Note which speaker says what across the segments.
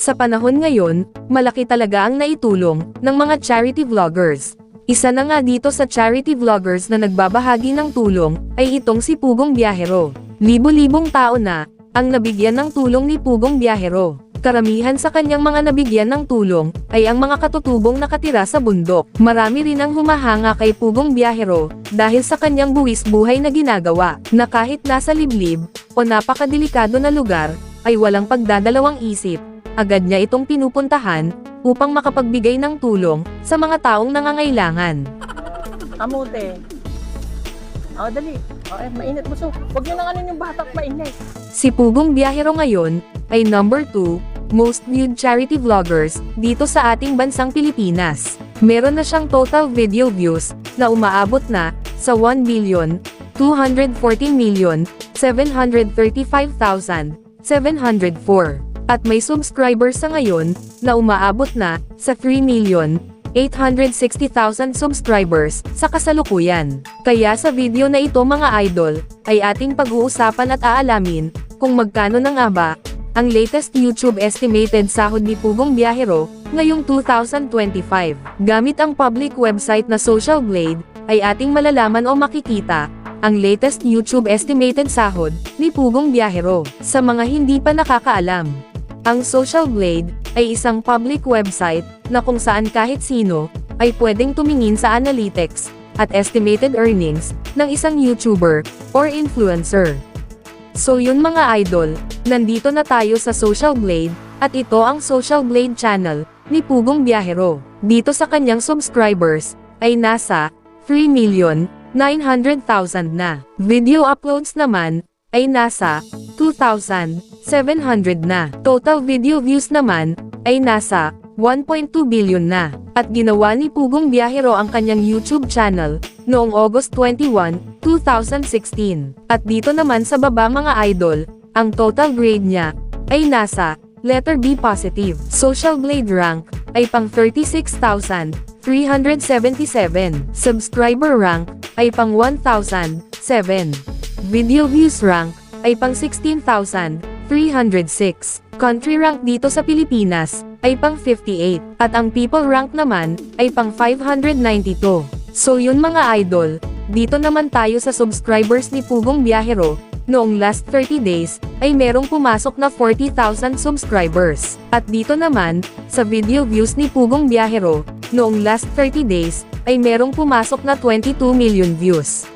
Speaker 1: Sa panahon ngayon, malaki talaga ang naitulong ng mga charity vloggers. Isa na nga dito sa charity vloggers na nagbabahagi ng tulong ay itong si Pugong Biyahero. Libo-libong tao na ang nabigyan ng tulong ni Pugong Biyahero. Karamihan sa kanyang mga nabigyan ng tulong ay ang mga katutubong nakatira sa bundok. Marami rin ang humahanga kay Pugong Biyahero dahil sa kanyang buwis buhay na ginagawa na kahit nasa liblib o napakadelikado na lugar ay walang pagdadalawang isip. Agad niya itong pinupuntahan upang makapagbigay ng tulong sa mga taong nangangailangan.
Speaker 2: Kamote. O, dali. O, eh, mainit mo. So, huwag nyo nang ano yung batak mainit.
Speaker 1: Si Pugong Biyahero ngayon ay number 2 most viewed charity vloggers dito sa ating bansang Pilipinas. Meron na siyang total video views na umaabot na sa 1 billion 214 million 735,704 at may subscribers sa ngayon na umaabot na sa 3 million 860,000 subscribers sa kasalukuyan. Kaya sa video na ito mga idol, ay ating pag-uusapan at aalamin kung magkano na nga ba ang latest YouTube estimated sahod ni Pugong Biyahero ngayong 2025. Gamit ang public website na Social Blade, ay ating malalaman o makikita ang latest YouTube estimated sahod ni Pugong Biyahero. Sa mga hindi pa nakakaalam, ang Social Blade ay isang public website na kung saan kahit sino ay pwedeng tumingin sa analytics at estimated earnings ng isang YouTuber or influencer. So yun mga idol, nandito na tayo sa Social Blade, at ito ang Social Blade channel ni Pugong Biyahero. Dito sa kanyang subscribers, ay nasa 3,900,000 na. Video uploads naman, ay nasa 2,700 na. Total video views naman, ay nasa 1.2 billion na. At ginawa ni Pugong Biyahero ang kanyang YouTube channel, noong August 21, 2016. At dito naman sa baba mga idol, ang total grade niya, ay nasa, letter B positive. Social Blade rank, ay pang 36,377. Subscriber rank, ay pang 1,007. Video views rank, ay pang 16,306. Country rank dito sa Pilipinas, ay pang 58. At ang people rank naman, ay pang 592. So yun mga idol, dito naman tayo sa subscribers ni Pugong Biyahero, noong last 30 days, ay merong pumasok na 40,000 subscribers. At dito naman, sa video views ni Pugong Biyahero, noong last 30 days, ay merong pumasok na 22 million views.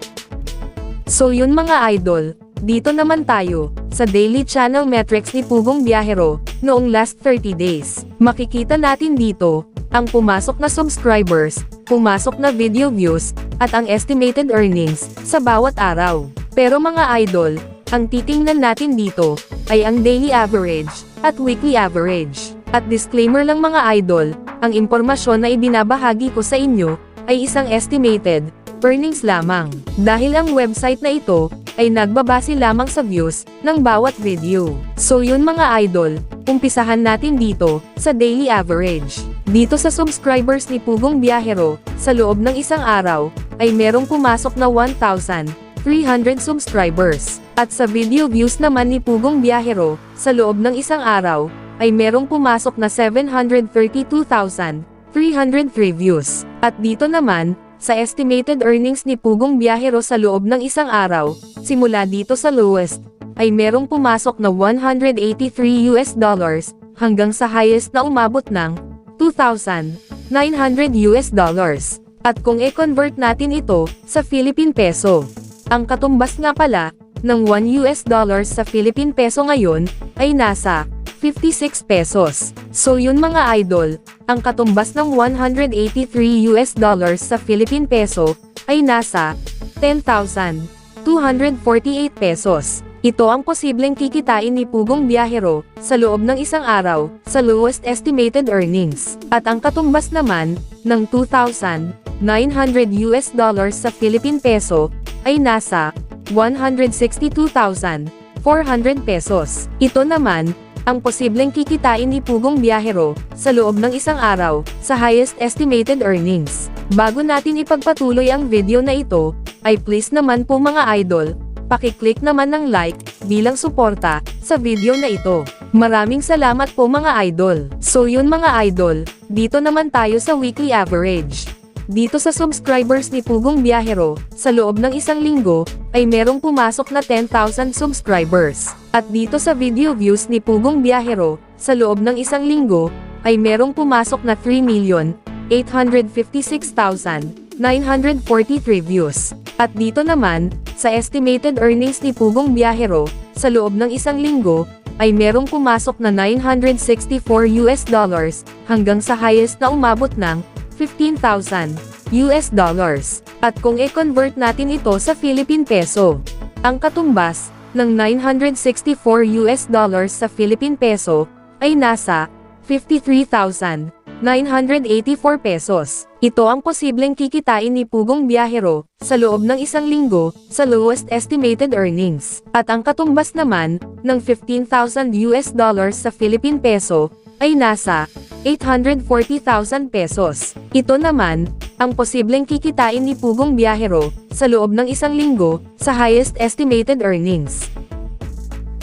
Speaker 1: So yun mga idol, dito naman tayo, sa daily channel metrics ni Pugong Biyahero, noong last 30 days. Makikita natin dito, ang pumasok na subscribers, pumasok na video views, at ang estimated earnings, sa bawat araw. Pero mga idol, ang titingnan natin dito, ay ang daily average, at weekly average. At disclaimer lang mga idol, ang impormasyon na ibinabahagi ko sa inyo, ay isang estimated, earnings lamang. Dahil ang website na ito, ay nagbabase lamang sa views, ng bawat video. So yun mga idol, umpisahan natin dito, sa daily average. Dito sa subscribers ni Pugong Biyahero, sa loob ng isang araw, ay merong pumasok na 1,300 subscribers. At sa video views naman ni Pugong Biyahero, sa loob ng isang araw, ay merong pumasok na 732,303 views. At dito naman, sa estimated earnings ni Pugong Biyahero sa loob ng isang araw, simula dito sa lowest, ay merong pumasok na 183 US dollars, hanggang sa highest na umabot ng 2,900 US dollars. At kung e-convert natin ito sa Philippine Peso, ang katumbas nga pala ng 1 US dollars sa Philippine Peso ngayon ay nasa 56 pesos. So yun mga idol, ang katumbas ng 183 US dollars sa Philippine Peso ay nasa 10,248 pesos. Ito ang posibleng kikitain ni Pugong Biyahero sa loob ng isang araw sa lowest estimated earnings. At ang katumbas naman ng 2,900 US dollars sa Philippine Peso ay nasa 162,400 pesos. Ito naman ang posibleng kikitain ni Pugong Biyahero sa loob ng isang araw sa highest estimated earnings. Bago natin ipagpatuloy ang video na ito, ay please naman po mga idol, pakiclick naman ng like bilang suporta sa video na ito. Maraming salamat po mga idol. So yun mga idol, dito naman tayo sa weekly average. Dito sa subscribers ni Pugong Biyahero, sa loob ng isang linggo, ay merong pumasok na 10,000 subscribers. At dito sa video views ni Pugong Biyahero, sa loob ng isang linggo, ay merong pumasok na 3,856,943 views. At dito naman, sa estimated earnings ni Pugong Biyahero, sa loob ng isang linggo, ay merong pumasok na 964 US dollars, hanggang sa highest na umabot ng 15,000 US dollars. At kung i-convert natin ito sa Philippine peso, ang katumbas ng 964 US dollars sa Philippine peso ay nasa 53,984 pesos. Ito ang posibleng kikitain ni Pugong Biyahero sa loob ng isang linggo sa lowest estimated earnings. At ang katumbas naman ng 15,000 US dollars sa Philippine peso ay nasa 840,000 pesos. Ito naman, ang posibleng kikitain ni Pugong Biyahero sa loob ng isang linggo sa highest estimated earnings.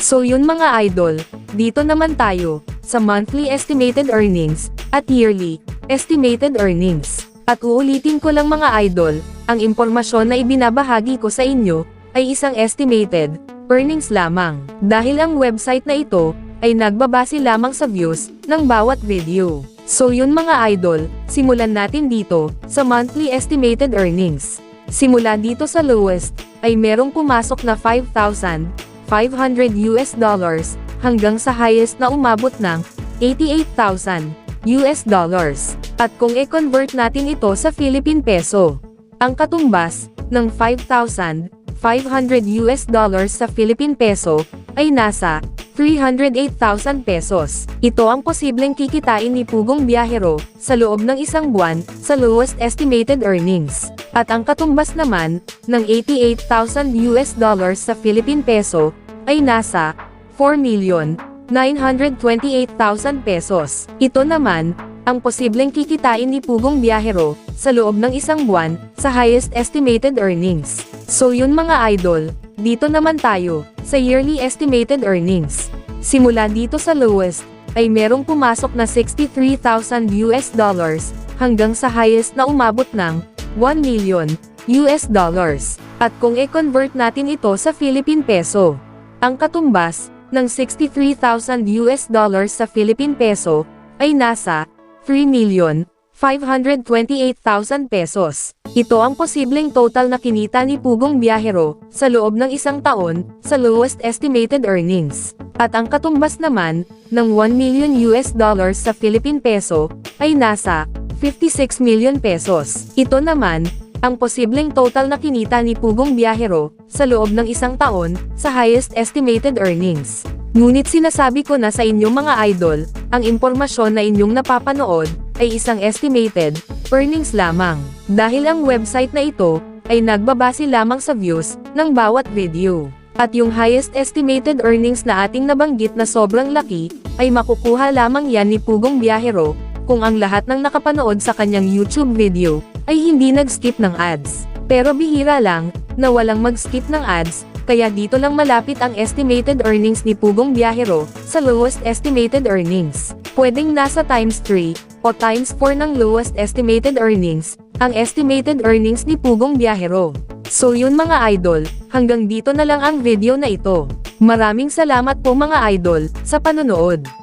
Speaker 1: So yun mga idol, dito naman tayo sa monthly estimated earnings at yearly estimated earnings. At uulitin ko lang mga idol, ang impormasyon na ibinabahagi ko sa inyo ay isang estimated earnings lamang. Dahil ang website na ito ay nagbabase lamang sa views ng bawat video. So yun mga idol, simulan natin dito sa monthly estimated earnings. Simula dito sa lowest ay merong pumasok na 5,500 US dollars hanggang sa highest na umabot ng 88,000 US dollars. At kung i-convert natin ito sa Philippine peso, ang katumbas ng 5,500 US dollars sa Philippine peso ay nasa 308,000 pesos. Ito ang posibleng kikitain ni Pugong Biyahero sa loob ng isang buwan sa lowest estimated earnings. At ang katumbas naman ng 88,000 US dollars sa Philippine peso ay nasa 4,928,000 pesos. Ito naman ang posibleng kikitain ni Pugong Biyahero sa loob ng isang buwan sa highest estimated earnings. So yun mga idol, dito naman tayo sa yearly estimated earnings. Simula dito sa lowest ay merong pumasok na 63,000 US dollars hanggang sa highest na umabot ng 1 million US dollars. At kung i-convert natin ito sa Philippine peso, ang katumbas ng 63,000 US dollars sa Philippine peso ay nasa 3 million 528,000 pesos. Ito ang posibleng total na kinita ni Pugong Biyahero sa loob ng isang taon sa lowest estimated earnings. At ang katumbas naman ng 1 million US dollars sa Philippine peso ay nasa 56 million pesos. Ito naman ang posibleng total na kinita ni Pugong Biyahero sa loob ng isang taon sa highest estimated earnings. Ngunit sinasabi ko na sa inyong mga idol, ang impormasyon na inyong napapanood ay isang estimated earnings lamang. Dahil ang website na ito ay nagbabase lamang sa views ng bawat video. At yung highest estimated earnings na ating nabanggit na sobrang laki, ay makukuha lamang yan ni Pugong Biyahero, kung ang lahat ng nakapanood sa kanyang YouTube video, ay hindi nag-skip ng ads. Pero bihira lang, na walang mag-skip ng ads, kaya dito lang malapit ang estimated earnings ni Pugong Biyahero, sa lowest estimated earnings. Pwedeng nasa times 3, o times 4 ng lowest estimated earnings, ang estimated earnings ni Pugong Biyahero. So yun mga idol, hanggang dito na lang ang video na ito. Maraming salamat po mga idol, sa panonood.